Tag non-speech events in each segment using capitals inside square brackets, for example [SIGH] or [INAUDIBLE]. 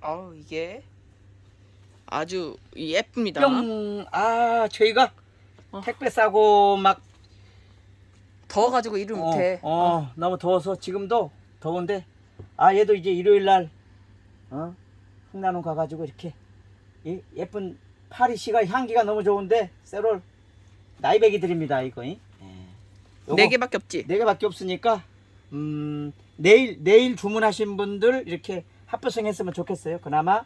아우 이게 아주 예쁩니다. 뿅. 아, 저희가 어. 택배 싸고 막 더워가지고 일을 어, 못해. 어, 너무 더워서 지금도 더운데 아 얘도 이제 일요일 날 어? 흥나무 가가지고 이렇게 이 예쁜 파리 씨가 향기가 너무 좋은데 세롤 나이백이 드립니다 이거. 이. 예. 요거 네 개밖에 없지. 네 개밖에 없으니까 음 내일 내일 주문하신 분들 이렇게 합부승했으면 좋겠어요. 그나마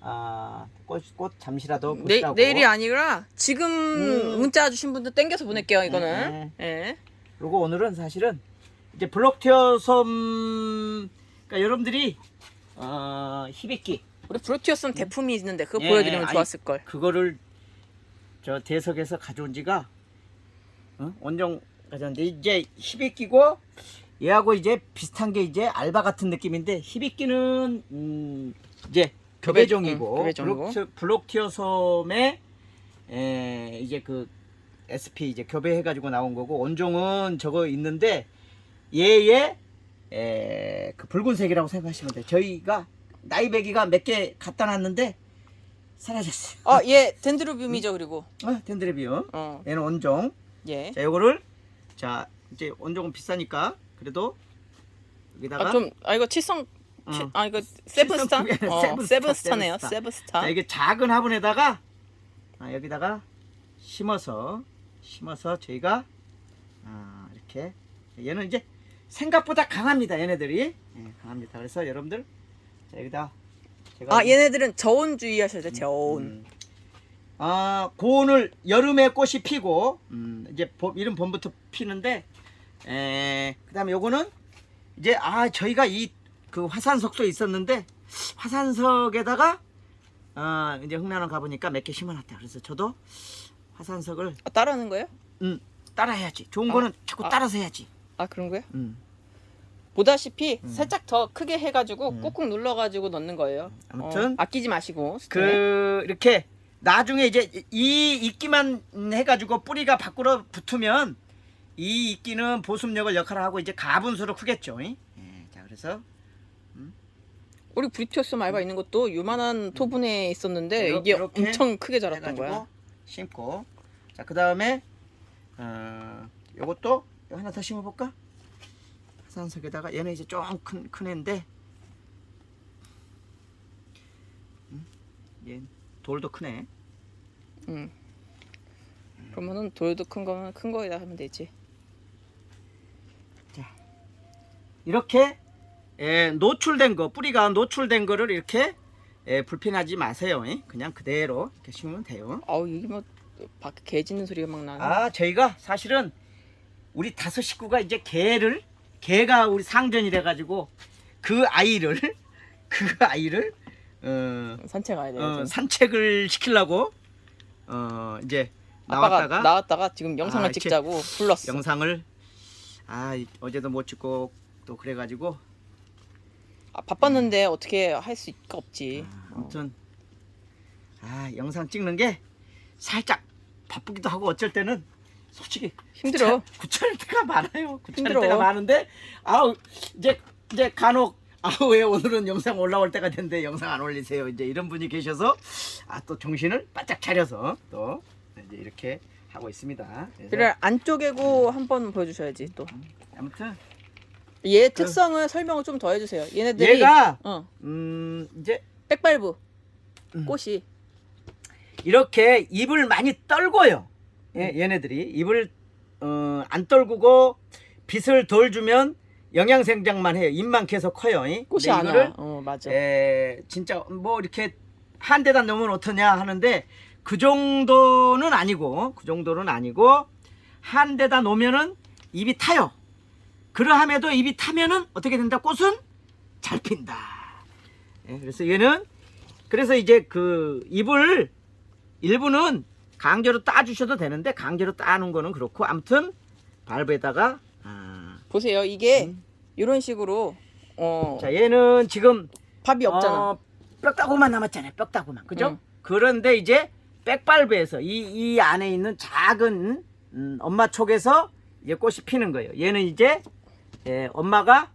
아 꽃 꽃 잠시라도 내, 보시라고. 내일이 아니라 지금 음. 문자 주신 분들 땡겨서 보낼게요 이거는. 네, 예. 그리고 오늘은 사실은 이제 블록티어 섬 그러니까 여러분들이 어 히비키 우리 브로티어스는 대품이 있는데 그거 예, 보여드리면 아니, 좋았을 걸. 그거를 저 대석에서 가져온 지가 어? 원정 가져왔는데 이제 히비키고 얘하고 이제 비슷한 게 이제 알바 같은 느낌인데 히비키는 음 이제 교배- 교배종이고 응, 교배종이고. 블록티어, 블록 티어섬에 에 이제 그 SP 이제 교배해 가지고 나온 거고 원종은 저거 있는데 얘의 에, 그 붉은색이라고 생각하시면 돼요. 저희가 나이배기가 몇 개 갖다 놨는데 사라졌어요. 아, 얘 덴드로비움이죠 그리고. 아, 덴드레비움. 어, 얘는 원종. 예. 자, 요거를 자 이제 원종은 비싸니까 그래도 여기다가 아 좀 아 이거 칠성 치- 어. 아 이거 세븐스타? 칠성- 어, [LAUGHS] 세븐스타, 세븐스타네요. 세븐스타. 세븐스타. 자, 이게 작은 화분에다가 아, 여기다가 심어서 심어서 저희가 아, 이렇게 얘는 이제 생각보다 강합니다. 얘네들이 예, 강합니다. 그래서 여러분들 자, 여기다 제가 아 얘네들은 저온 주의하셔야 돼. 저온. 음. 아, 고온을 여름에 꽃이 피고 음, 이제 봄, 이른 봄부터 피는데 에, 그 다음에 요거는 이제 아 저희가 이 그 화산석도 있었는데 화산석에다가 아 이제 흥나는 가보니까 몇 개 심어놨다. 그래서 저도 화산석을 아, 따라하는 거예요? 음, 따라해야지. 좋은 거는 자꾸 아. 따라서 해야지. 아 그런 거예요? 음. 보다시피 음. 살짝 더 크게 해가지고 음. 꾹꾹 눌러가지고 넣는 거예요. 아무튼 어, 아끼지 마시고. 스톤에. 그 이렇게 나중에 이제 이 이끼만 해가지고 뿌리가 밖으로 붙으면 이 이끼는 보습력을 역할을 하고 이제 가분수로 크겠죠. 예, 자 그래서 우리 브리티어스 말바 있는 것도 요만한 토분에 있었는데 이게 이렇게 엄청 크게 자랐던 해가지고 거야. 심고 자그 다음에 어 요것도 하나 더 심어볼까? 화산석에다가 얘는 이제 좀 큰 큰 애인데 음, 얘 돌도 크네. 응. 그러면은 돌도 큰 거면 큰 거에다 하면 되지. 이렇게 예, 노출된 거 뿌리가 노출된 거를 이렇게 예, 불편하지 마세요. 예? 그냥 그대로 이렇게 심으면 돼요. 아우 이게 뭐 밖에 개 짖는 소리가 막 나네. 아 저희가 사실은 우리 다섯 식구가 이제 개를 개가 우리 상전이래 가지고 그 아이를 [LAUGHS] 그 아이를 어, 산책 가야 돼. 어, 요 산책을 시키려고 어, 이제 나왔다가 나왔다가 지금 영상을 아, 찍자고 불렀어. 영상을 아 이- 어제도 못 찍고 또 그래가지고 아, 바빴는데 어떻게 할수 있까 없지. 아, 아무튼 아 영상 찍는 게 살짝 바쁘기도 하고 어쩔 때는 솔직히 힘들어. 구차- 구차할 때가 많아요. 구차할 힘들어. 때가 많은데 아우 이제 이제 간혹 아우 왜 오늘은 영상 올라올 때가 됐는데 영상 안 올리세요. 이제 이런 분이 계셔서 아 또 정신을 바짝 차려서 또 이제 이렇게 하고 있습니다. 그래서 그래 안쪽에고 한번 보여주셔야지 또. 아무튼 얘 특성을 설명을 좀 더 해주세요. 얘네들이 얘가 어 음 이제 백발부 음. 꽃이 이렇게 입을 많이 떨고요. 예, 얘네들이 입을 어, 안 떨구고 빛을 덜 주면 영양 생장만 해요. 입만 계속 커요. 이. 꽃이 근데 안 이거를 와. 어 맞아. 에, 진짜 뭐 이렇게 한 대다 넣으면 어떠냐 하는데 그 정도는 아니고 그 정도는 아니고 한 대다 놓으면은 입이 타요. 그러함에도 입이 타면은 어떻게 된다? 꽃은 잘 핀다. 예, 그래서 얘는 그래서 이제 그 잎을 일부는 강제로 따 주셔도 되는데 강제로 따는 거는 그렇고 아무튼 발브에다가 아, 보세요. 이게 음. 이런 식으로 어 자 얘는 지금 밥이 없잖아. 어, 뼈다구만 남았잖아요. 뼈다구만. 그죠? 응. 그런데 이제 백발배에서 이, 이 안에 있는 작은 음, 엄마 촉에서 이제 꽃이 피는 거예요. 얘는 이제 예, 엄마가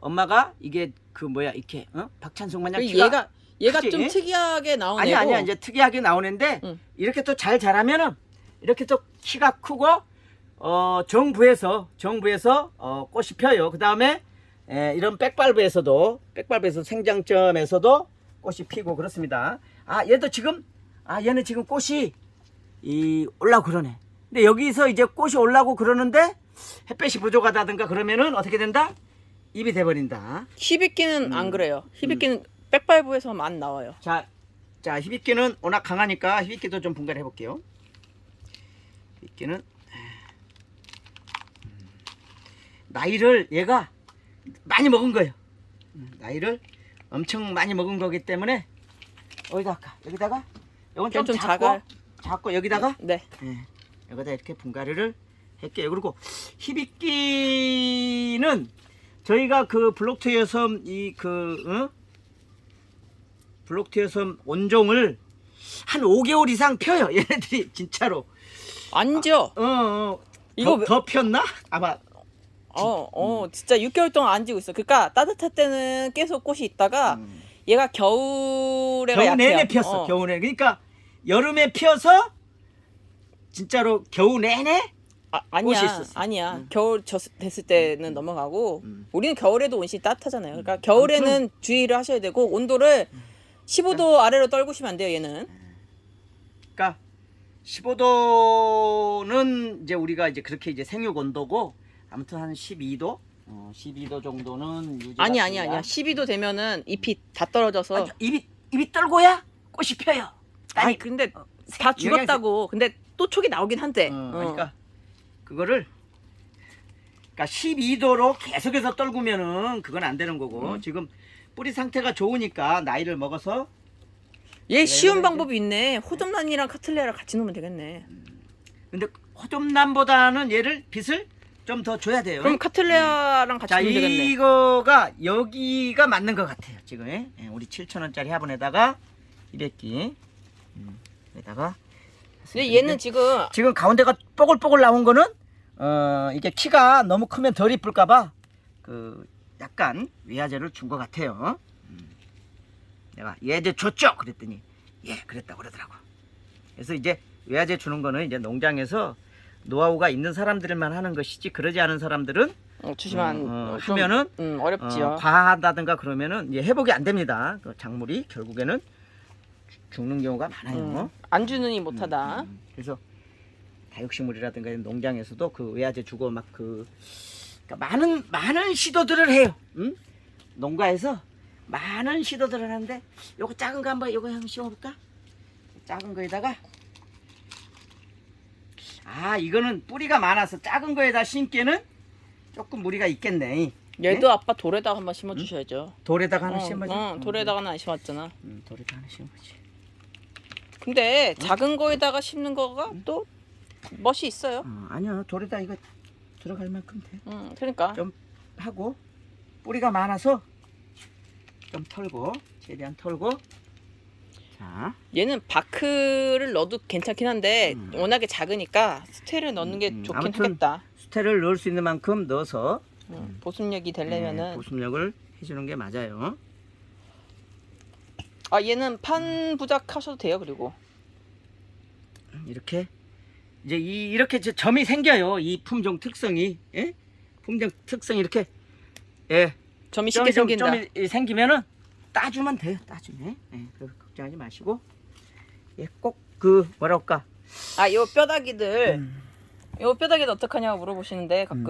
엄마가 이게 그 뭐야 이렇게 어? 박찬숙 마냥 그리고 키가 얘가 얘가 크지? 좀 특이하게 나오네. 아니 아니야 이제 특이하게 나오는데 응. 이렇게 또 잘 자라면은 이렇게 또 키가 크고 어 정부에서 정부에서 어 꽃이 펴요. 그 다음에 이런 백발부에서도 백발부에서 생장점에서도 꽃이 피고 그렇습니다. 아 얘도 지금 아 얘는 지금 꽃이 이 올라고 그러네. 근데 여기서 이제 꽃이 올라고 그러는데 햇볕이 부족하다든가 그러면은 어떻게 된다? 입이 돼버린다. 히비키는 음. 안 그래요. 히비키는 백발부에서만 나와요. 자, 자 히비끼는 워낙 강하니까 히비끼도 좀 분갈이 해볼게요. 히비끼는 음, 나이를 얘가 많이 먹은 거예요. 음, 나이를 엄청 많이 먹은 거기 때문에 어디다 할까? 여기다가 이건 좀, 좀 작고 작아요. 작고 여기다가 네. 예, 여기다 이렇게 분갈이를 할게요. 그리고 히비끼는 저희가 그 블록트의 섬이그 어? 블록트의 섬 원종을 한 5개월 이상 펴요. [LAUGHS] 얘네들이 진짜로. 안죠. 어, 어. 이거 더, 왜- 더 폈나? 아마 어, 어, 진짜 6개월 동안 안 지고 있어. 그러니까 따뜻할 때는 계속 꽃이 있다가 음. 얘가 겨울에가 겨우 약해요. 내내 폈어. 어. 겨우 내내. 그러니까 여름에 펴서 진짜로 겨우 내내 아, 꽃이 아니야, 있었어. 아니야. 음. 겨울 졌, 됐을 때는 넘어가고 음. 우리는 겨울에도 온실이 따뜻하잖아요. 그러니까 겨울에는 주의를 하셔야 되고 온도를 음. 15도 아래로 떨구시면 안 돼요. 얘는 그러니까 15도는 이제 우리가 이제 그렇게 이제 생육 온도고 아무튼 한 12도 어, 12도 정도는 유지가 아니 아니. 아니야. 12도 되면은 잎이 다 떨어져서 아니, 입이 입이 떨고야 꽃이 펴요. 아니 근데 어, 다 죽었다고. 근데 또 촉이 나오긴 한데. 어, 어. 그러니까 그거를 그러니까 12도로 계속해서 떨구면은 그건 안 되는 거고 음. 지금 뿌리 상태가 좋으니까 나이를 먹어서 얘 쉬운 방법이 있네. 호접란이랑 카틀레랑 같이 놓으면 되겠네. 근데 호접남보다는 얘를 빛을 좀 더 줘야 돼요. 그럼 카틀레아랑 같이 자 놓으면 되겠네. 이거가 여기가 맞는 것 같아요 지금 예, 우리 7천 원짜리 화분에다가 200기 음, 여기다가 근데 얘는 지금 지금 가운데가 뽀글뽀글 나온 거는 어 이게 키가 너무 크면 덜 이쁠까봐 그 약간 외화제를 준 것 같아요 음. 내가 얘들 줬죠 그랬더니 예 그랬다고 그러더라고 그래서 이제 외화제 주는 거는 이제 농장에서 노하우가 있는 사람들만 하는 것이지 그러지 않은 사람들은 어, 주시면 어, 어, 좀, 하면은 음, 어렵지요. 어, 과하다든가 그러면은 이제 회복이 안 됩니다. 그 작물이 결국에는 죽- 죽는 경우가 많아요. 음, 안 주느니 못하다. 음, 그래서 다육식물이라든가 이런 농장에서도 그 외화제 주고 막그 많은 많은 시도들을 해요. 응? 농가에서 많은 시도들을 하는데 요거 작은 거 한번 요거 한번 씌워볼까? 작은 거에다가 아 이거는 뿌리가 많아서 작은 거에다 심기에는 조금 무리가 있겠네. 얘도 아빠 돌에다가 한번 심어 주셔야죠. 돌에다가 하나 어, 심어줘. 어, 돌에다가는 안 심었잖아. 음, 돌에다 하나 심어보지. 근데 작은 거에다가 심는 거가 또 멋이 있어요. 어, 아니야 돌에다 이거 들어갈 만큼 돼. 음, 그러니까 좀 하고 뿌리가 많아서 좀 털고 최대한 털고 자 얘는 바크를 넣어도 괜찮긴 한데 음. 워낙에 작으니까 스테를 넣는 게 음, 좋긴 아무튼 하겠다. 수태를 넣을 수 있는 만큼 넣어서 음, 보습력이 네, 되려면은 보습력을 해주는 게 맞아요. 아 얘는 판 부작 하셔도 돼요. 그리고 이렇게 이제 이 이렇게 점이 생겨요. 이 품종 특성이 예? 품종 특성이 이렇게 예 점이 쉽게 좀, 생긴다. 좀, 좀 생기면은 따주면 돼요. 따주면 예, 걱정하지 마시고 예, 꼭 그 뭐랄까 아, 요 뼈다귀들, 음. 요 뼈다귀는 어떡하냐고 물어보시는데 가끔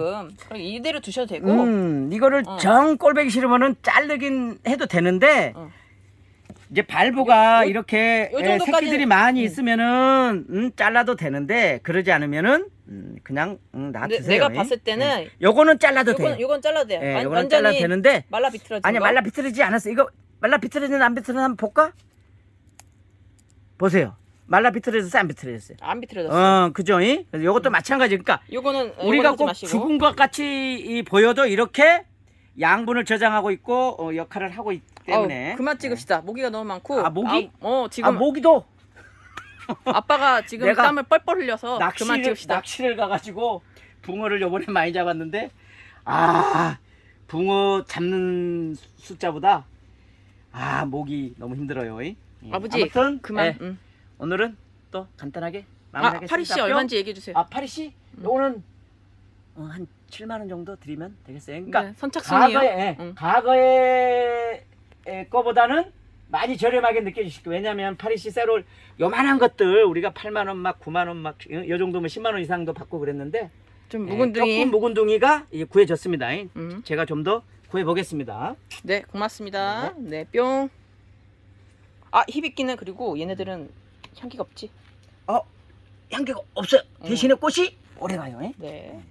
그럼 이대로 두셔도 되고 음, 이거를 어. 정 꼴배기 싫으면은 자르긴 해도 되는데 어. 이제 발부가 요- 요- 이렇게 요 예, 정도까지는- 새끼들이 많이 음. 있으면은 음, 잘라도 되는데 그러지 않으면은 음, 그냥 음, 근데 놔두세요. 내가 예. 봤을 때는 예. 요거는 잘라도 요건 돼요. 요건 잘라도 돼요. 예, 완- 요거는 잘라도 완전히 되는데 말라 비틀어진 아니 거. 말라 비틀어지지 않았어. 이거 말라 비틀어지는 안 비틀어지는 한번 볼까? 보세요. 말라 비틀어졌어 안 비틀어졌어요? 안 비틀어졌어. 어, 그죠? 이? 그래서 요것도 마찬가지. 그러니까 요거는 우리가 요거는 하지 꼭 마시고. 죽은 것 같이 이 보여도 이렇게 양분을 저장하고 있고 어, 역할을 하고 있기 때문에 어우, 그만 찍읍시다. 모기가 너무 많고. 아, 모기? 아, 어아 지금 모기도 아, 빠가 지금 내가 땀을 뻘뻘 흘려서 그만 낚시를 찍읍시다. 낚시를 가가지고 붕어를 요번에 많이 잡았는데 아 붕어 잡는 숫자보다 아 목이 너무 힘들어요. 예, 아버지 아무튼 그만. 예, 응. 오늘은 또 간단하게 아 마무리하겠습니다. 파리 씨 얼마인지 얘기해 주세요. 아 파리 씨 음. 요거는 어, 한 7만 원 정도 드리면 되겠어요. 그러니까 네, 선착순이에요. 과거에 예, 응. 과거에 에, 거보다는 많이 저렴하게 느껴지실 거예요. 왜냐하면 파리시 세롤 요만한 것들 우리가 8만 원 막 9만 원 막 요 정도면 10만 원 이상도 받고 그랬는데 좀 예, 묵은둥이. 조금 묵은둥이가 이제 구해졌습니다. 음. 제가 좀 더 구해 보겠습니다. 네, 고맙습니다. 네, 뿅. 아, 히비키는 그리고 얘네들은 향기가 없지. 향기가 없어요. 음. 대신에 꽃이 오래 가요. 예? 네.